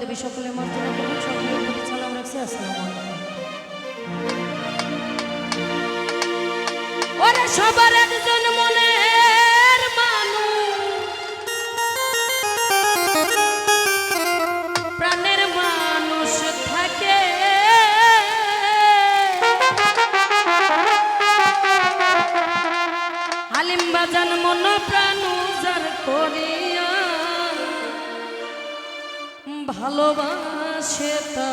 দেবী সকলে মর্যাদা করুন সকলে সালাম রাখছি আসসালাম ওরে সবার একজন ভালোবাসে তা